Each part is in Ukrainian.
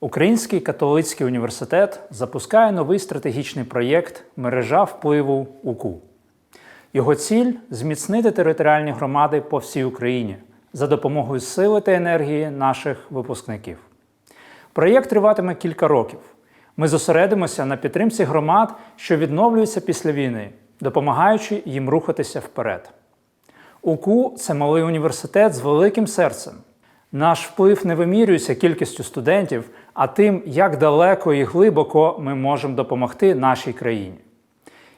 Український католицький університет запускає новий стратегічний проєкт Мережа впливу УКУ. Його ціль зміцнити територіальні громади по всій Україні за допомогою сили та енергії наших випускників. Проєкт триватиме кілька років. Ми зосередимося на підтримці громад, що відновлюються після війни, допомагаючи їм рухатися вперед. УКУ це малий університет з великим серцем. Наш вплив не вимірюється кількістю студентів, а тим, як далеко і глибоко ми можемо допомогти нашій країні.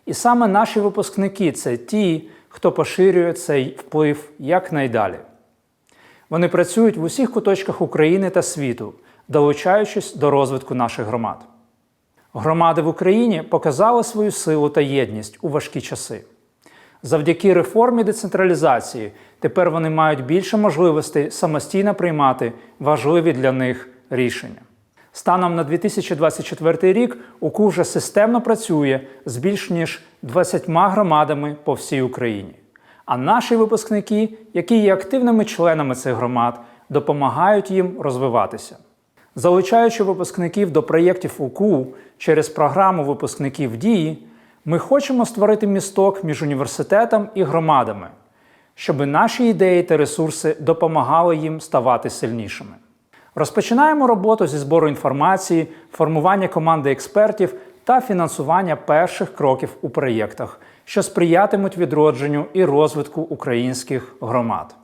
І саме наші випускники це ті, хто поширює цей вплив якнайдалі. Вони працюють в усіх куточках України та світу, долучаючись до розвитку наших громад. Громади в Україні показали свою силу та єдність у важкі часи. Завдяки реформі децентралізації тепер вони мають більше можливостей самостійно приймати важливі для них рішення. Станом на 2024 рік УКУ вже системно працює з більш ніж 20 громадами по всій Україні. А наші випускники, які є активними членами цих громад, допомагають їм розвиватися. Залучаючи випускників до проєктів УКУ через програму випускників дії, ми хочемо створити місток між університетом і громадами, щоб наші ідеї та ресурси допомагали їм ставати сильнішими. Розпочинаємо роботу зі збору інформації, формування команди експертів та фінансування перших кроків у проєктах, що сприятимуть відродженню і розвитку українських громад.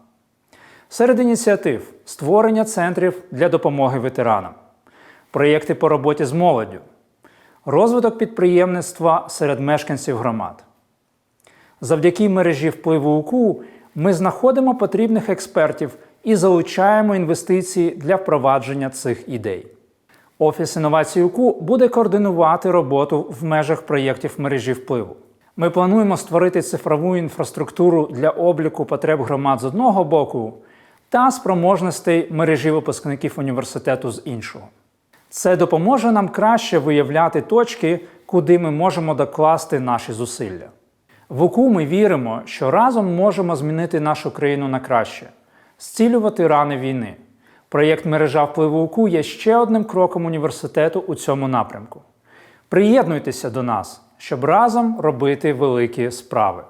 Серед ініціатив створення центрів для допомоги ветеранам, проєкти по роботі з молоддю, розвиток підприємництва серед мешканців громад. Завдяки мережі впливу УКУ ми знаходимо потрібних експертів і залучаємо інвестиції для впровадження цих ідей. Офіс інновацій УКУ буде координувати роботу в межах проєктів мережі впливу. Ми плануємо створити цифрову інфраструктуру для обліку потреб громад з одного боку та спроможностей мережі випускників університету з іншого. Це допоможе нам краще виявляти точки, куди ми можемо докласти наші зусилля. В УКУ ми віримо, що разом можемо змінити нашу країну на краще, зцілювати рани війни. Проєкт мережа впливу УКУ є ще одним кроком університету у цьому напрямку. Приєднуйтеся до нас, щоб разом робити великі справи.